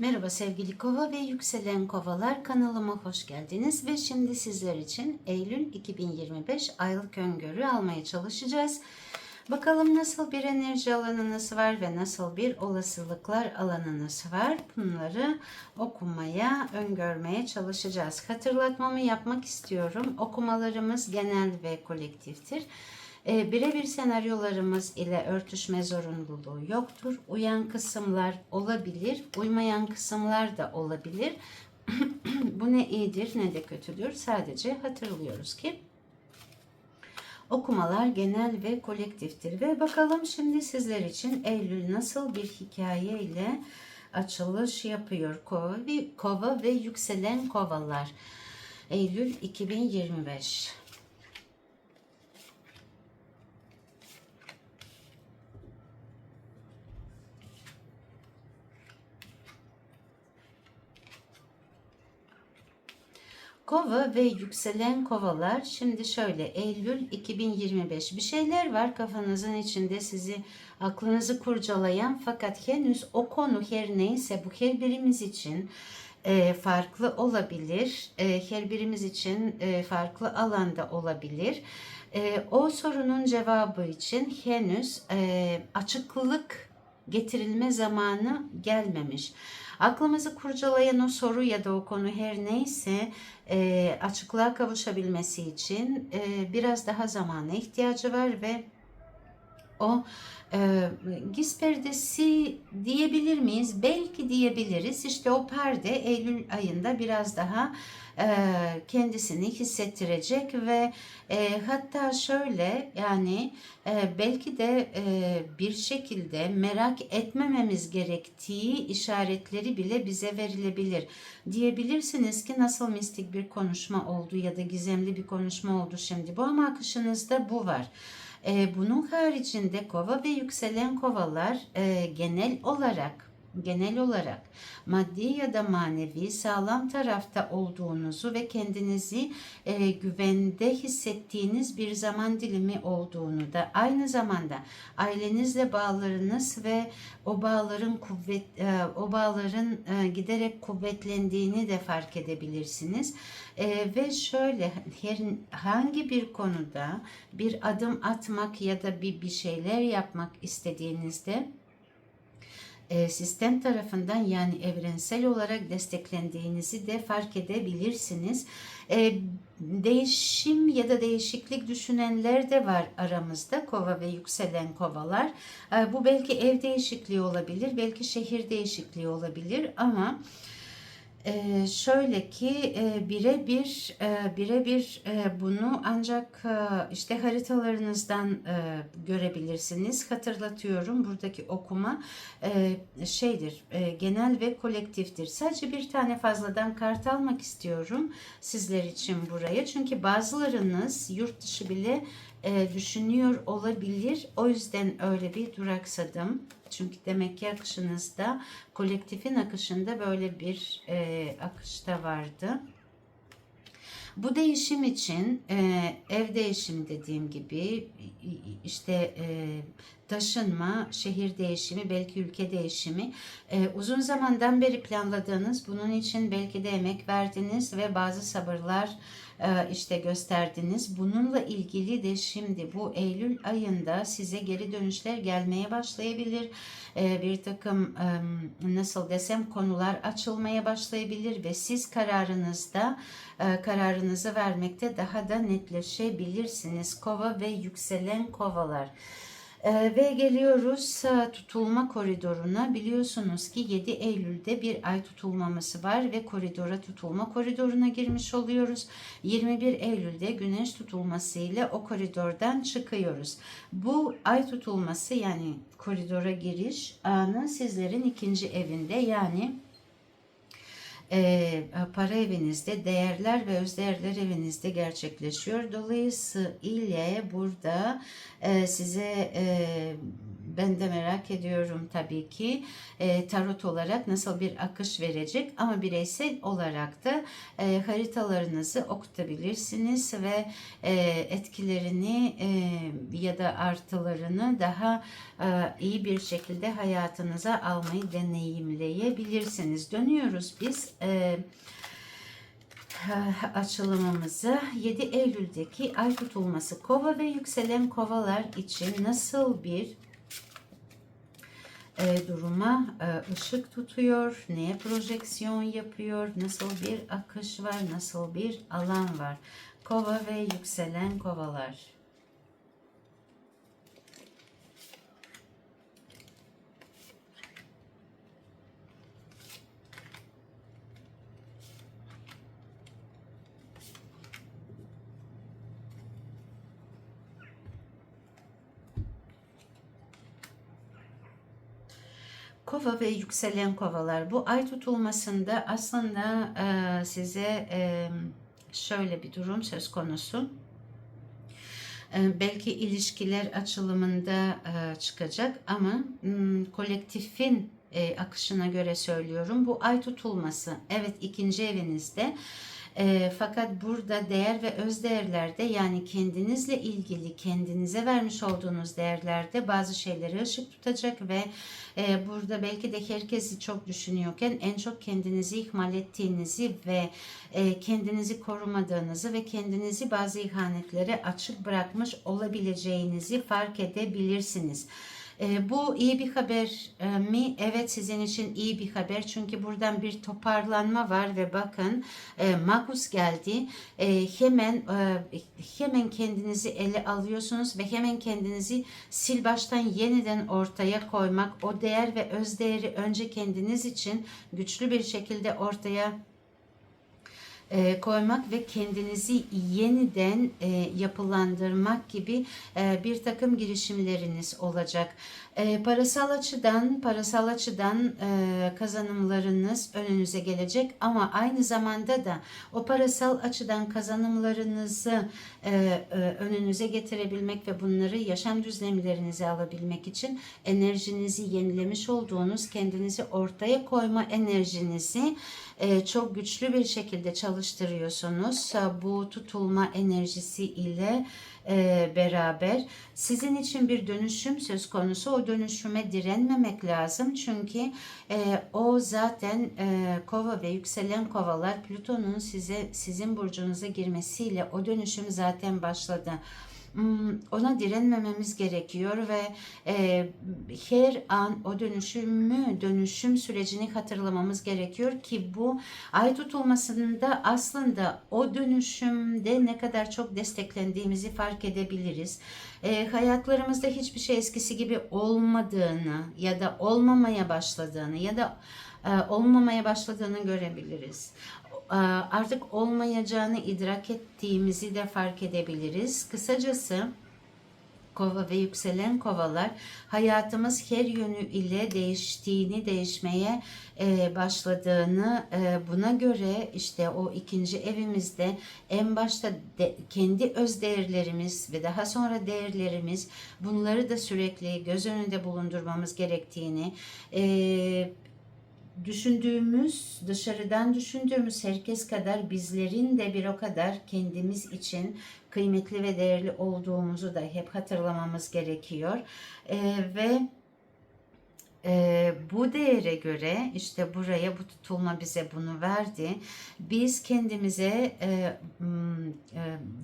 Merhaba sevgili kova ve yükselen kovalar kanalıma hoş geldiniz ve şimdi sizler için Eylül 2025 aylık öngörü almaya çalışacağız. Bakalım nasıl bir enerji alanınız var ve nasıl bir olasılıklar alanınız var. Bunları okumaya, öngörmeye çalışacağız. Hatırlatmamı yapmak istiyorum. Okumalarımız genel ve kolektiftir. E, birebir senaryolarımız ile örtüşme zorunluluğu yoktur. Uyan kısımlar olabilir, uymayan kısımlar da olabilir. Bu ne iyidir ne de kötüdür. Sadece hatırlıyoruz ki okumalar genel ve kolektiftir. Ve bakalım şimdi sizler için Eylül nasıl bir hikaye ile açılış yapıyor. Kova ve, kova ve yükselen kovalar. Eylül 2025. Kova ve yükselen kovalar şimdi şöyle Eylül 2025 bir şeyler var kafanızın içinde sizi aklınızı kurcalayan fakat henüz o konu her neyse bu her birimiz için e, farklı olabilir. E, her birimiz için e, farklı alanda olabilir. E, o sorunun cevabı için henüz e, açıklık getirilme zamanı gelmemiş. Aklımızı kurcalayan o soru ya da o konu her neyse e, açıklığa kavuşabilmesi için e, biraz daha zamana ihtiyacı var ve o e, giz perdesi diyebilir miyiz? Belki diyebiliriz. İşte o perde Eylül ayında biraz daha e, kendisini hissettirecek ve e, hatta şöyle yani e, belki de e, bir şekilde merak etmememiz gerektiği işaretleri bile bize verilebilir. Diyebilirsiniz ki nasıl mistik bir konuşma oldu ya da gizemli bir konuşma oldu şimdi bu ama akışınızda bu var. E, bunun haricinde kova ve yükselen kovalar e, genel olarak genel olarak maddi ya da manevi sağlam tarafta olduğunuzu ve kendinizi e, güvende hissettiğiniz bir zaman dilimi olduğunu da aynı zamanda ailenizle bağlarınız ve o bağların kuvvet e, o bağların e, giderek kuvvetlendiğini de fark edebilirsiniz. E, ve şöyle her, hangi bir konuda bir adım atmak ya da bir bir şeyler yapmak istediğinizde sistem tarafından yani evrensel olarak desteklendiğinizi de fark edebilirsiniz. E, değişim ya da değişiklik düşünenler de var aramızda kova ve yükselen kovalar. E, bu belki ev değişikliği olabilir, belki şehir değişikliği olabilir ama ee, şöyle ki e, birebir e, birebir e, bunu ancak e, işte haritalarınızdan e, görebilirsiniz. Hatırlatıyorum buradaki okuma e, şeydir e, genel ve kolektiftir. Sadece bir tane fazladan kart almak istiyorum sizler için buraya. Çünkü bazılarınız yurt dışı bile e, düşünüyor olabilir. O yüzden öyle bir duraksadım. Çünkü demek ki akışınızda kolektifin akışında böyle bir e, akışta vardı. Bu değişim için e, ev değişimi dediğim gibi işte e, taşınma, şehir değişimi, belki ülke değişimi e, uzun zamandan beri planladığınız, bunun için belki de emek verdiniz ve bazı sabırlar e, işte gösterdiniz. Bununla ilgili de şimdi bu Eylül ayında size geri dönüşler gelmeye başlayabilir. E, bir takım e, nasıl desem konular açılmaya başlayabilir ve siz kararınızda kararınızı vermekte daha da netleşebilirsiniz. Kova ve yükselen kovalar. Ee, ve geliyoruz e, tutulma koridoruna. Biliyorsunuz ki 7 Eylül'de bir ay tutulmaması var ve koridora tutulma koridoruna girmiş oluyoruz. 21 Eylül'de güneş tutulması ile o koridordan çıkıyoruz. Bu ay tutulması yani koridora giriş anı sizlerin ikinci evinde yani e, para evinizde, değerler ve özdeğerler evinizde gerçekleşiyor. Dolayısıyla burada e, size e, ben de merak ediyorum tabii ki e, tarot olarak nasıl bir akış verecek ama bireysel olarak da e, haritalarınızı okutabilirsiniz ve e, etkilerini e, ya da artılarını daha e, iyi bir şekilde hayatınıza almayı deneyimleyebilirsiniz. Dönüyoruz biz. E, açılımımızı 7 Eylül'deki ay tutulması kova ve yükselen kovalar için nasıl bir e, duruma e, ışık tutuyor, neye projeksiyon yapıyor, nasıl bir akış var, nasıl bir alan var. Kova ve yükselen kovalar. Kova ve yükselen kovalar. Bu ay tutulmasında aslında e, size e, şöyle bir durum söz konusu. E, belki ilişkiler açılımında e, çıkacak ama m, kolektifin e, akışına göre söylüyorum. Bu ay tutulması evet ikinci evinizde e, fakat burada değer ve öz değerlerde yani kendinizle ilgili kendinize vermiş olduğunuz değerlerde bazı şeyleri ışık tutacak ve e, burada belki de herkesi çok düşünüyorken en çok kendinizi ihmal ettiğinizi ve e, kendinizi korumadığınızı ve kendinizi bazı ihanetlere açık bırakmış olabileceğinizi fark edebilirsiniz. E, bu iyi bir haber e, mi? Evet sizin için iyi bir haber. Çünkü buradan bir toparlanma var ve bakın e, Magus geldi. E, hemen hemen kendinizi ele alıyorsunuz ve hemen kendinizi sil baştan yeniden ortaya koymak. O değer ve öz değeri önce kendiniz için güçlü bir şekilde ortaya e, koymak ve kendinizi yeniden e, yapılandırmak gibi e, bir takım girişimleriniz olacak. E, parasal açıdan parasal açıdan e, kazanımlarınız önünüze gelecek ama aynı zamanda da o parasal açıdan kazanımlarınızı e, e, önünüze getirebilmek ve bunları yaşam düzlemlerinize alabilmek için enerjinizi yenilemiş olduğunuz kendinizi ortaya koyma enerjinizi çok güçlü bir şekilde çalıştırıyorsunuz. Bu tutulma enerjisi ile e, beraber sizin için bir dönüşüm söz konusu. O dönüşüme direnmemek lazım. Çünkü e, o zaten e, kova ve yükselen kovalar Plüton'un size sizin burcunuza girmesiyle o dönüşüm zaten başladı. Hmm, ona direnmememiz gerekiyor ve e, her an o dönüşümü, dönüşüm sürecini hatırlamamız gerekiyor ki bu ay tutulmasında aslında o dönüşümde ne kadar çok desteklendiğimizi fark edebiliriz. E, hayatlarımızda hiçbir şey eskisi gibi olmadığını ya da olmamaya başladığını ya da e, olmamaya başladığını görebiliriz. E, artık olmayacağını idrak ettiğimizi de fark edebiliriz. Kısacası kova ve yükselen kovalar hayatımız her yönü ile değiştiğini, değişmeye e, başladığını e, buna göre işte o ikinci evimizde en başta de, kendi öz değerlerimiz ve daha sonra değerlerimiz bunları da sürekli göz önünde bulundurmamız gerektiğini e, düşündüğümüz, dışarıdan düşündüğümüz herkes kadar bizlerin de bir o kadar kendimiz için kıymetli ve değerli olduğumuzu da hep hatırlamamız gerekiyor. Ee, ve e, bu değere göre işte buraya bu tutulma bize bunu verdi. Biz kendimize e, e,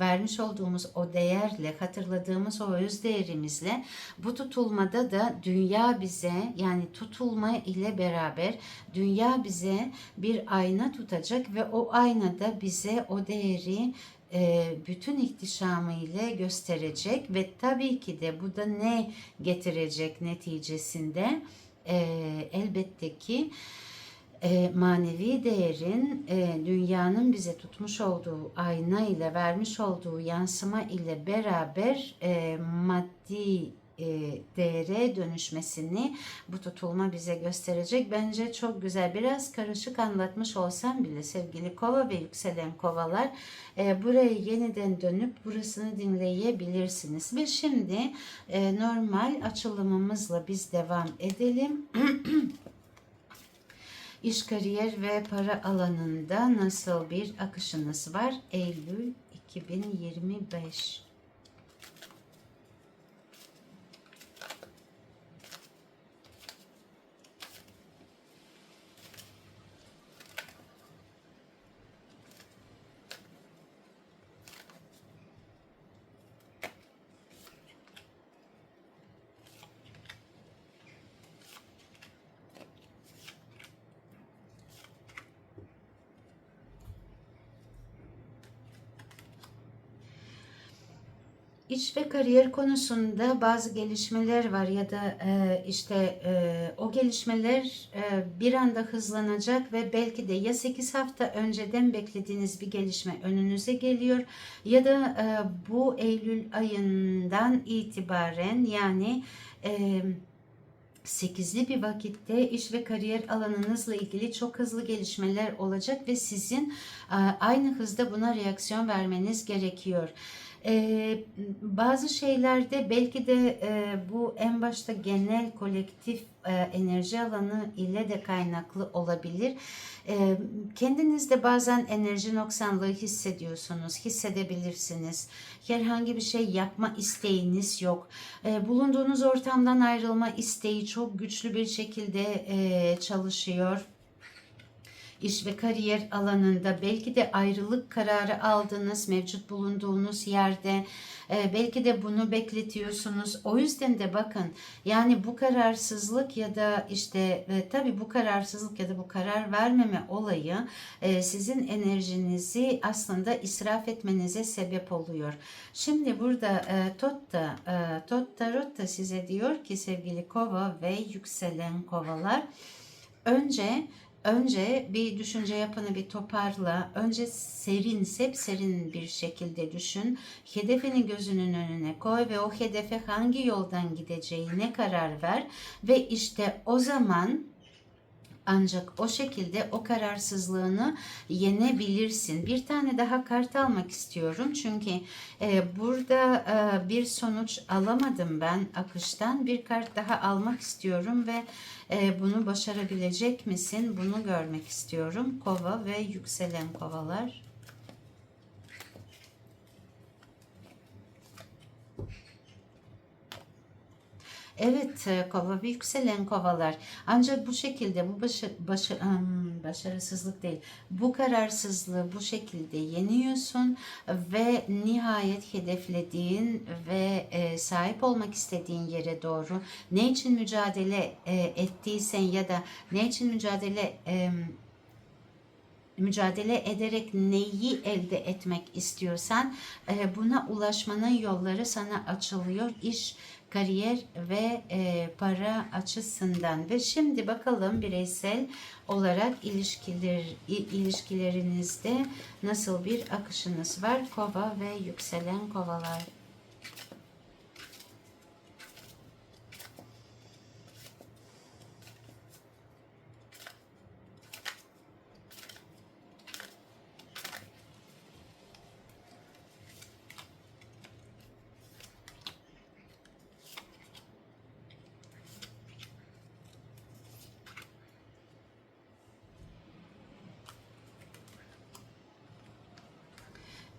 vermiş olduğumuz o değerle, hatırladığımız o öz değerimizle bu tutulmada da dünya bize yani tutulma ile beraber dünya bize bir ayna tutacak ve o aynada bize o değeri bütün ihtişamıyla gösterecek ve tabii ki de bu da ne getirecek neticesinde e, elbette ki e, manevi değerin e, dünyanın bize tutmuş olduğu ayna ile vermiş olduğu yansıma ile beraber e, maddi e, değere dönüşmesini bu tutulma bize gösterecek. Bence çok güzel. Biraz karışık anlatmış olsam bile sevgili kova ve yükselen kovalar e, buraya yeniden dönüp burasını dinleyebilirsiniz. Ve şimdi e, normal açılımımızla biz devam edelim. İş, kariyer ve para alanında nasıl bir akışınız var? Eylül 2025. İş ve kariyer konusunda bazı gelişmeler var ya da e, işte e, o gelişmeler e, bir anda hızlanacak ve belki de ya 8 hafta önceden beklediğiniz bir gelişme önünüze geliyor ya da e, bu Eylül ayından itibaren yani e, 8'li bir vakitte iş ve kariyer alanınızla ilgili çok hızlı gelişmeler olacak ve sizin aynı hızda buna reaksiyon vermeniz gerekiyor. Ee, bazı şeylerde belki de e, bu en başta genel kolektif e, enerji alanı ile de kaynaklı olabilir. E, kendinizde bazen enerji noksanlığı hissediyorsunuz, hissedebilirsiniz. Herhangi bir şey yapma isteğiniz yok. E, bulunduğunuz ortamdan ayrılma isteği çok güçlü bir şekilde e, çalışıyor iş ve kariyer alanında belki de ayrılık kararı aldınız mevcut bulunduğunuz yerde e, belki de bunu bekletiyorsunuz o yüzden de bakın yani bu kararsızlık ya da işte e, tabii bu kararsızlık ya da bu karar vermeme olayı e, sizin enerjinizi aslında israf etmenize sebep oluyor. Şimdi burada e, Totta e, Totta Rotta size diyor ki sevgili kova ve yükselen kovalar önce Önce bir düşünce yapını bir toparla. Önce serin, sep serin bir şekilde düşün. Hedefini gözünün önüne koy ve o hedefe hangi yoldan gideceğine karar ver. Ve işte o zaman ancak o şekilde o kararsızlığını yenebilirsin. Bir tane daha kart almak istiyorum. Çünkü e, burada e, bir sonuç alamadım ben akıştan. Bir kart daha almak istiyorum ve e, bunu başarabilecek misin? Bunu görmek istiyorum. Kova ve yükselen kovalar. Evet e, kova ve yükselen kovalar. Ancak bu şekilde bu başı, başı, başarısızlık değil. Bu kararsızlığı bu şekilde yeniyorsun ve nihayet hedeflediğin ve e, sahip olmak istediğin yere doğru ne için mücadele e, ettiysen ya da ne için mücadele mücadele ederek neyi elde etmek istiyorsan buna ulaşmanın yolları sana açılıyor. İş kariyer ve e, para açısından ve şimdi bakalım bireysel olarak ilişkiler ilişkilerinizde nasıl bir akışınız var kova ve yükselen kovalar.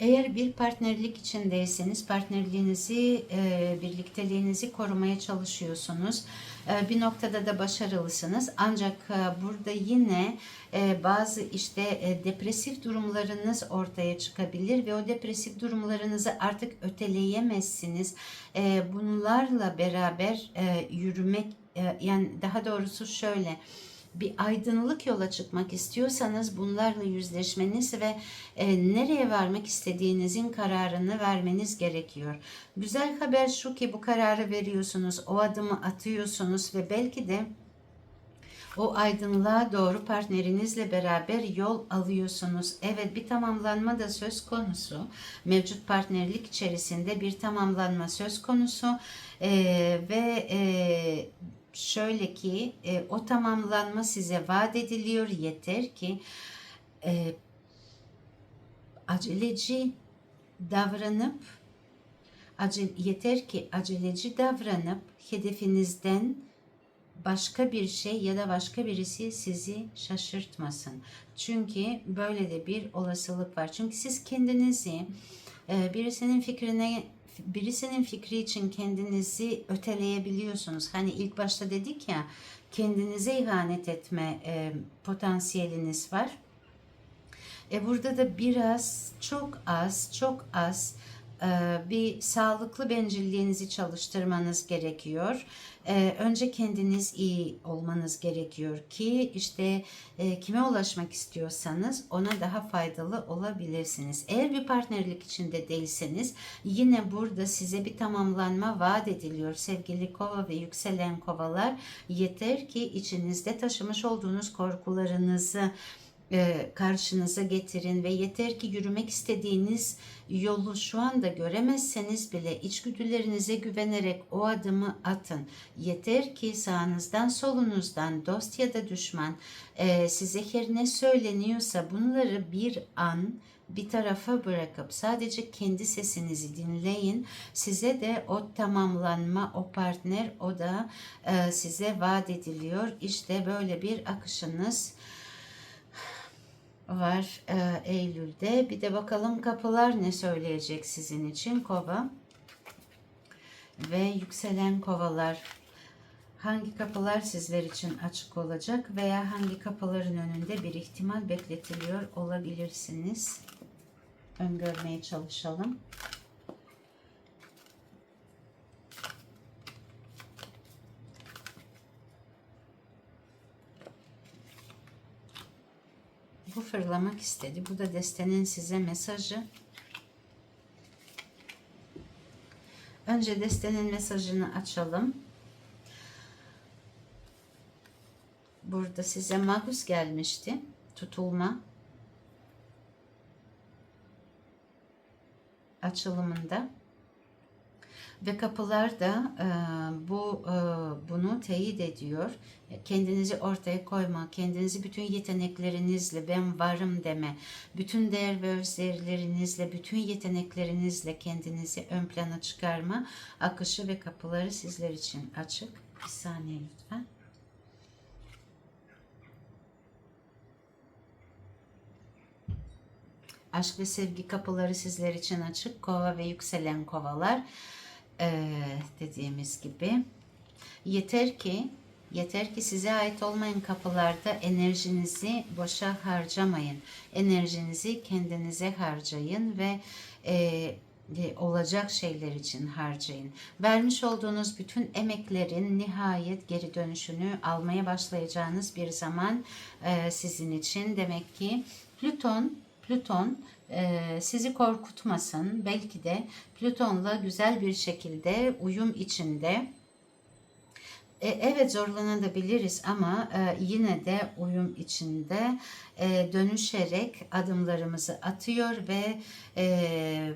Eğer bir partnerlik içindeyseniz partnerliğinizi, e, birlikteliğinizi korumaya çalışıyorsunuz. E, bir noktada da başarılısınız. Ancak e, burada yine e, bazı işte e, depresif durumlarınız ortaya çıkabilir ve o depresif durumlarınızı artık öteleyemezsiniz. E, bunlarla beraber e, yürümek e, yani daha doğrusu şöyle bir aydınlık yola çıkmak istiyorsanız bunlarla yüzleşmeniz ve e, nereye varmak istediğinizin kararını vermeniz gerekiyor. Güzel haber şu ki bu kararı veriyorsunuz, o adımı atıyorsunuz ve belki de o aydınlığa doğru partnerinizle beraber yol alıyorsunuz. Evet bir tamamlanma da söz konusu. Mevcut partnerlik içerisinde bir tamamlanma söz konusu. Ee, ve e, şöyle ki e, o tamamlanma size vaat ediliyor. Yeter ki e, aceleci davranıp acele, yeter ki aceleci davranıp hedefinizden başka bir şey ya da başka birisi sizi şaşırtmasın. Çünkü böyle de bir olasılık var. Çünkü siz kendinizi e, birisinin fikrine birisinin fikri için kendinizi öteleyebiliyorsunuz. Hani ilk başta dedik ya kendinize ihanet etme e, potansiyeliniz var. E burada da biraz çok az, çok az bir sağlıklı bencilliğinizi çalıştırmanız gerekiyor. E, önce kendiniz iyi olmanız gerekiyor ki işte e, kime ulaşmak istiyorsanız ona daha faydalı olabilirsiniz. Eğer bir partnerlik içinde değilseniz yine burada size bir tamamlanma vaat ediliyor sevgili kova ve yükselen kovalar. Yeter ki içinizde taşımış olduğunuz korkularınızı e, karşınıza getirin ve yeter ki yürümek istediğiniz yolu şu anda göremezseniz bile içgüdülerinize güvenerek o adımı atın. Yeter ki sağınızdan solunuzdan dost ya da düşman e, size her ne söyleniyorsa bunları bir an bir tarafa bırakıp sadece kendi sesinizi dinleyin. Size de o tamamlanma, o partner, o da e, size vaat ediliyor. İşte böyle bir akışınız var e, Eylül'de. Bir de bakalım kapılar ne söyleyecek sizin için kova ve yükselen kovalar. Hangi kapılar sizler için açık olacak veya hangi kapıların önünde bir ihtimal bekletiliyor olabilirsiniz? Öngörmeye çalışalım. Bu fırlamak istedi. Bu da destenin size mesajı. Önce destenin mesajını açalım. Burada size magus gelmişti. Tutulma. Açılımında. Ve kapılar da e, bu e, bunu teyit ediyor. Kendinizi ortaya koyma, kendinizi bütün yeteneklerinizle ben varım deme, bütün değer ve özverilerinizle, bütün yeteneklerinizle kendinizi ön plana çıkarma akışı ve kapıları sizler için açık. Bir saniye lütfen. Aşk ve sevgi kapıları sizler için açık. Kova ve yükselen kovalar ee, dediğimiz gibi. Yeter ki Yeter ki size ait olmayan kapılarda enerjinizi boşa harcamayın. Enerjinizi kendinize harcayın ve e, olacak şeyler için harcayın. Vermiş olduğunuz bütün emeklerin nihayet geri dönüşünü almaya başlayacağınız bir zaman e, sizin için. Demek ki Plüton Plüton e, sizi korkutmasın. Belki de Plüton'la güzel bir şekilde uyum içinde e, evet zorlanabiliriz ama e, yine de uyum içinde e, dönüşerek adımlarımızı atıyor ve e,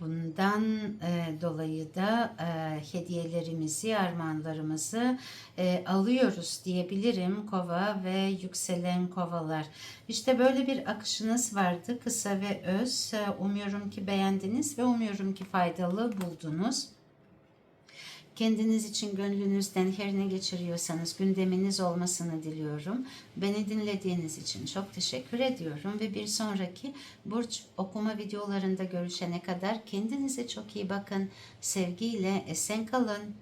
bundan e, dolayı da e, hediyelerimizi, armağanlarımızı e, alıyoruz diyebilirim kova ve yükselen kovalar. İşte böyle bir akışınız vardı kısa ve öz. E, umuyorum ki beğendiniz ve umuyorum ki faydalı buldunuz. Kendiniz için gönlünüzden her ne geçiriyorsanız gündeminiz olmasını diliyorum. Beni dinlediğiniz için çok teşekkür ediyorum ve bir sonraki burç okuma videolarında görüşene kadar kendinize çok iyi bakın. Sevgiyle esen kalın.